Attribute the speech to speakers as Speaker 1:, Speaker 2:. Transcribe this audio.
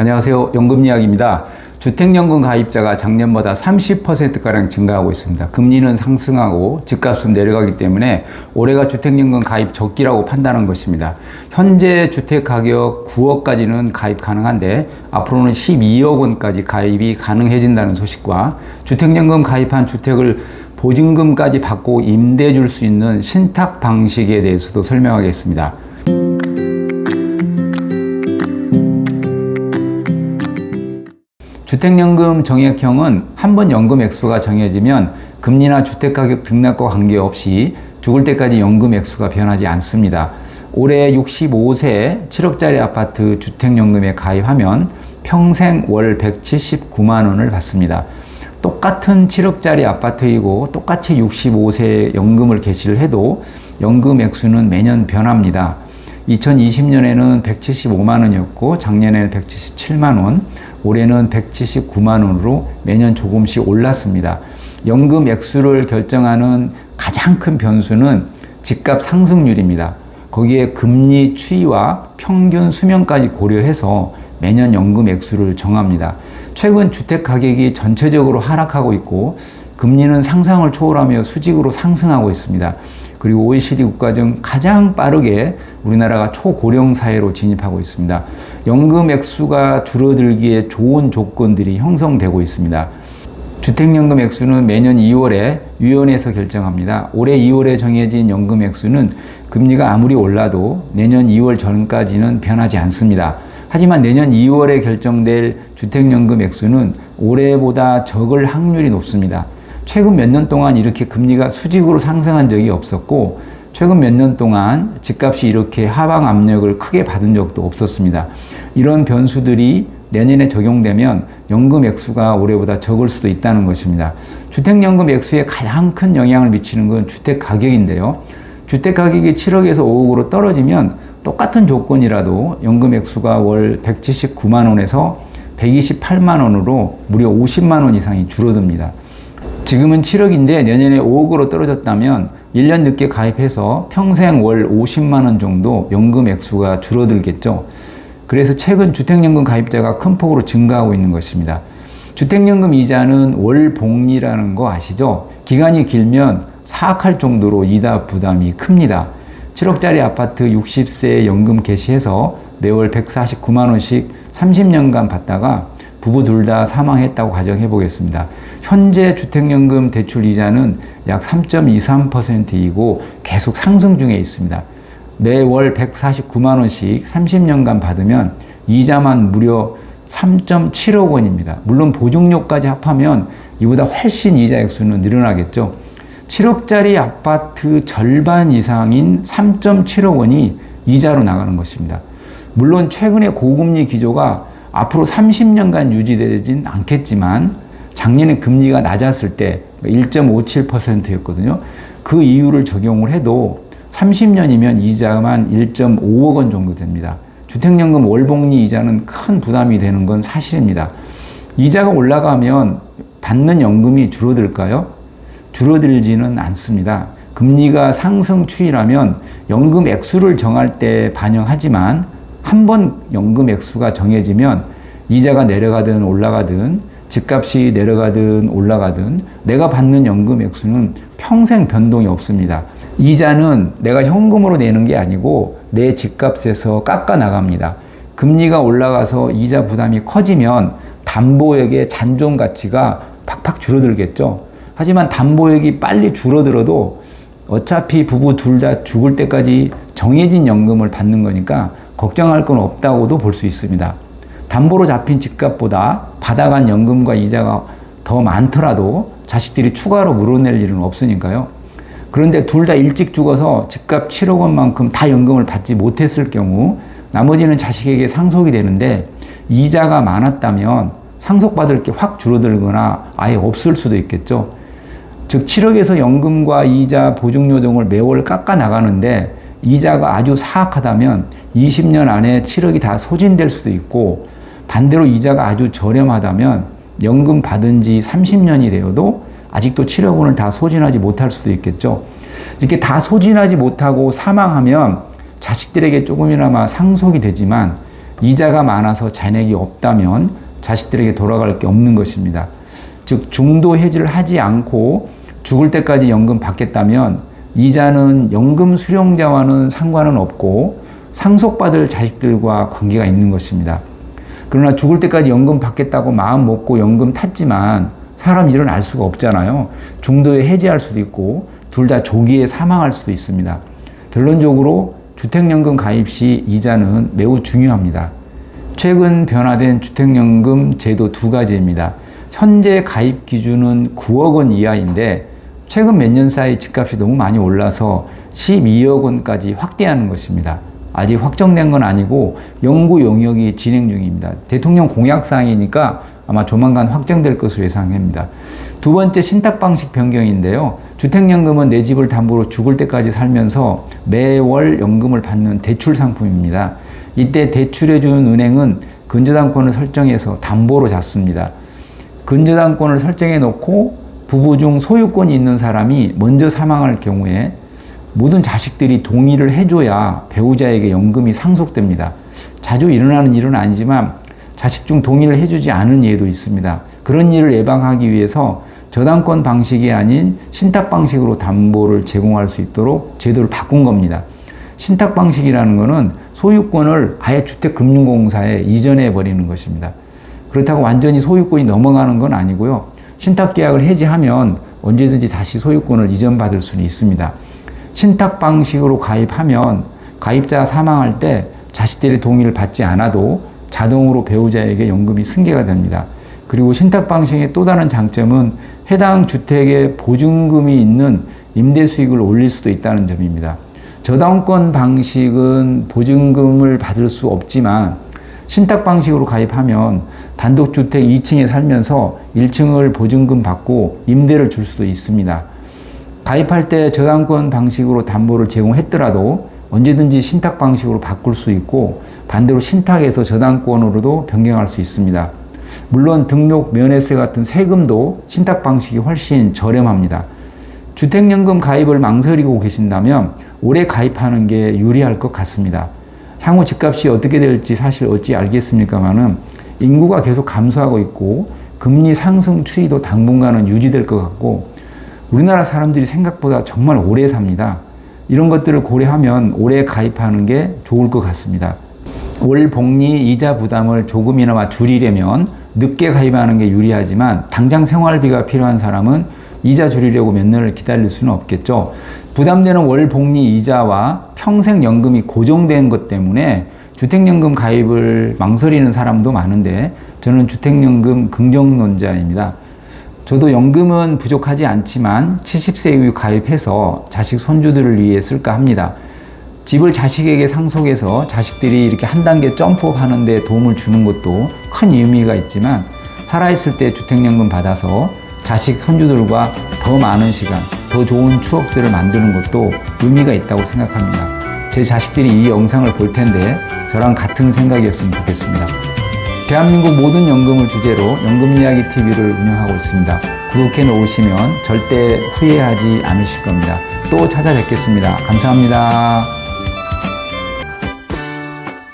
Speaker 1: 안녕하세요. 연금 이야기입니다. 주택연금 가입자가 작년보다 30%가량 증가하고 있습니다. 금리는 상승하고 집값은 내려가기 때문에 올해가 주택연금 가입 적기라고 판단한 것입니다. 현재 주택 가격 9억까지는 가입 가능한데 앞으로는 12억 원까지 가입이 가능해진다는 소식과 주택연금 가입한 주택을 보증금까지 받고 임대 줄 수 있는 신탁 방식에 대해서도 설명하겠습니다. 주택연금 정액형은 한 번 연금 액수가 정해지면 금리나 주택가격 등락과 관계없이 죽을 때까지 연금 액수가 변하지 않습니다. 올해 65세 7억짜리 아파트 주택연금에 가입하면 평생 월 179만 원을 받습니다. 똑같은 7억짜리 아파트이고 똑같이 65세 연금을 개시를 해도 연금 액수는 매년 변합니다. 2020년에는 175만 원이었고 작년에는 177만 원, 올해는 179만 원으로 매년 조금씩 올랐습니다. 연금 액수를 결정하는 가장 큰 변수는 집값 상승률입니다. 거기에 금리 추이와 평균 수명까지 고려해서 매년 연금 액수를 정합니다. 최근 주택 가격이 전체적으로 하락하고 있고 금리는 상상을 초월하며 수직으로 상승하고 있습니다. 그리고 OECD 국가 중 가장 빠르게 우리나라가 초고령 사회로 진입하고 있습니다. 연금 액수가 줄어들기에 좋은 조건들이 형성되고 있습니다. 주택연금 액수는 매년 2월에 위원회에서 결정합니다. 올해 2월에 정해진 연금 액수는 금리가 아무리 올라도 내년 2월 전까지는 변하지 않습니다. 하지만 내년 2월에 결정될 주택연금 액수는 올해보다 적을 확률이 높습니다. 최근 몇 년 동안 이렇게 금리가 수직으로 상승한 적이 없었고 최근 몇 년 동안 집값이 이렇게 하방 압력을 크게 받은 적도 없었습니다. 이런 변수들이 내년에 적용되면 연금 액수가 올해보다 적을 수도 있다는 것입니다. 주택연금 액수에 가장 큰 영향을 미치는 건 주택 가격인데요. 주택 가격이 7억에서 5억으로 떨어지면 똑같은 조건이라도 연금 액수가 월 179만 원에서 128만 원으로 무려 50만 원 이상이 줄어듭니다. 지금은 7억인데 내년에 5억으로 떨어졌다면 1년 늦게 가입해서 평생 월 50만 원 정도 연금 액수가 줄어들겠죠. 그래서 최근 주택연금 가입자가 큰 폭으로 증가하고 있는 것입니다. 주택연금 이자는 월복리라는 거 아시죠? 기간이 길면 사악할 정도로 이자 부담이 큽니다. 7억짜리 아파트 60세 연금 개시해서 매월 149만 원씩 30년간 받다가 부부 둘 다 사망했다고 가정해 보겠습니다. 현재 주택연금 대출 이자는 약 3.23%이고 계속 상승 중에 있습니다. 매월 149만 원씩 30년간 받으면 이자만 무려 3.7억 원입니다. 물론 보증료까지 합하면 이보다 훨씬 이자 액수는 늘어나겠죠. 7억짜리 아파트 절반 이상인 3.7억 원이 이자로 나가는 것입니다. 물론 최근의 고금리 기조가 앞으로 30년간 유지되진 않겠지만 작년에 금리가 낮았을 때 1.57%였거든요. 그 이유를 적용을 해도 30년이면 이자만 1.5억 원 정도 됩니다. 주택연금 월복리 이자는 큰 부담이 되는 건 사실입니다. 이자가 올라가면 받는 연금이 줄어들까요? 줄어들지는 않습니다. 금리가 상승 추이라면 연금 액수를 정할 때 반영하지만 한 번 연금 액수가 정해지면 이자가 내려가든 올라가든 집값이 내려가든 올라가든 내가 받는 연금 액수는 평생 변동이 없습니다. 이자는 내가 현금으로 내는 게 아니고 내 집값에서 깎아 나갑니다. 금리가 올라가서 이자 부담이 커지면 담보액의 잔존 가치가 팍팍 줄어들겠죠. 하지만 담보액이 빨리 줄어들어도 어차피 부부 둘 다 죽을 때까지 정해진 연금을 받는 거니까 걱정할 건 없다고도 볼 수 있습니다. 담보로 잡힌 집값보다 받아간 연금과 이자가 더 많더라도 자식들이 추가로 물어낼 일은 없으니까요. 그런데 둘 다 일찍 죽어서 집값 7억 원만큼 다 연금을 받지 못했을 경우 나머지는 자식에게 상속이 되는데 이자가 많았다면 상속받을 게 확 줄어들거나 아예 없을 수도 있겠죠. 즉 7억에서 연금과 이자 보증료 등을 매월 깎아 나가는데 이자가 아주 사악하다면 20년 안에 7억이 다 소진될 수도 있고 반대로 이자가 아주 저렴하다면 연금 받은 지 30년이 되어도 아직도 7억 원을 다 소진하지 못할 수도 있겠죠. 이렇게 다 소진하지 못하고 사망하면 자식들에게 조금이나마 상속이 되지만 이자가 많아서 잔액이 없다면 자식들에게 돌아갈 게 없는 것입니다. 즉 중도 해지를 하지 않고 죽을 때까지 연금 받겠다면 이자는 연금 수령자와는 상관은 없고 상속받을 자식들과 관계가 있는 것입니다. 그러나 죽을 때까지 연금 받겠다고 마음 먹고 연금 탔지만 사람 일은 알 수가 없잖아요. 중도에 해지할 수도 있고 둘 다 조기에 사망할 수도 있습니다. 결론적으로 주택연금 가입 시 이자는 매우 중요합니다. 최근 변화된 주택연금 제도 두 가지입니다. 현재 가입 기준은 9억 원 이하인데 최근 몇 년 사이 집값이 너무 많이 올라서 12억 원까지 확대하는 것입니다. 아직 확정된 건 아니고 연구 용역이 진행 중입니다. 대통령 공약 사항이니까 아마 조만간 확정될 것으로 예상합니다. 두 번째 신탁 방식 변경인데요. 주택연금은 내 집을 담보로 죽을 때까지 살면서 매월 연금을 받는 대출 상품입니다. 이때 대출해주는 은행은 근저당권을 설정해서 담보로 잡습니다. 근저당권을 설정해 놓고 부부 중 소유권이 있는 사람이 먼저 사망할 경우에 모든 자식들이 동의를 해줘야 배우자에게 연금이 상속됩니다. 자주 일어나는 일은 아니지만 자식 중 동의를 해주지 않은 예도 있습니다. 그런 일을 예방하기 위해서 저당권 방식이 아닌 신탁 방식으로 담보를 제공할 수 있도록 제도를 바꾼 겁니다. 신탁 방식이라는 것은 소유권을 아예 주택금융공사에 이전해 버리는 것입니다. 그렇다고 완전히 소유권이 넘어가는 건 아니고요. 신탁 계약을 해지하면 언제든지 다시 소유권을 이전받을 수는 있습니다. 신탁 방식으로 가입하면 가입자 사망할 때 자식들의 동의를 받지 않아도 자동으로 배우자에게 연금이 승계가 됩니다. 그리고 신탁 방식의 또 다른 장점은 해당 주택에 보증금이 있는 임대 수익을 올릴 수도 있다는 점입니다. 저당권 방식은 보증금을 받을 수 없지만 신탁 방식으로 가입하면 단독주택 2층에 살면서 1층을 보증금 받고 임대를 줄 수도 있습니다. 가입할 때 저당권 방식으로 담보를 제공했더라도 언제든지 신탁 방식으로 바꿀 수 있고 반대로 신탁에서 저당권으로도 변경할 수 있습니다. 물론 등록 면회세 같은 세금도 신탁 방식이 훨씬 저렴합니다. 주택연금 가입을 망설이고 계신다면 올해 가입하는 게 유리할 것 같습니다. 향후 집값이 어떻게 될지 사실 어찌 알겠습니까만은 인구가 계속 감소하고 있고 금리 상승 추이도 당분간은 유지될 것 같고 우리나라 사람들이 생각보다 정말 오래 삽니다. 이런 것들을 고려하면 올해 가입하는 게 좋을 것 같습니다. 월 복리 이자 부담을 조금이나마 줄이려면 늦게 가입하는 게 유리하지만 당장 생활비가 필요한 사람은 이자 줄이려고 몇 년을 기다릴 수는 없겠죠. 부담되는 월 복리 이자와 평생 연금이 고정된 것 때문에 주택연금 가입을 망설이는 사람도 많은데 저는 주택연금 긍정론자입니다. 저도 연금은 부족하지 않지만 70세 이후 가입해서 자식 손주들을 위해 쓸까 합니다. 집을 자식에게 상속해서 자식들이 이렇게 한 단계 점프업 하는데 도움을 주는 것도 큰 의미가 있지만 살아있을 때 주택연금 받아서 자식 손주들과 더 많은 시간, 더 좋은 추억들을 만드는 것도 의미가 있다고 생각합니다. 제 자식들이 이 영상을 볼 텐데 저랑 같은 생각이었으면 좋겠습니다. 대한민국 모든 연금을 주제로 연금 이야기 TV를 운영하고 있습니다. 구독해 놓으시면 절대 후회하지 않으실 겁니다. 또 찾아뵙겠습니다. 감사합니다.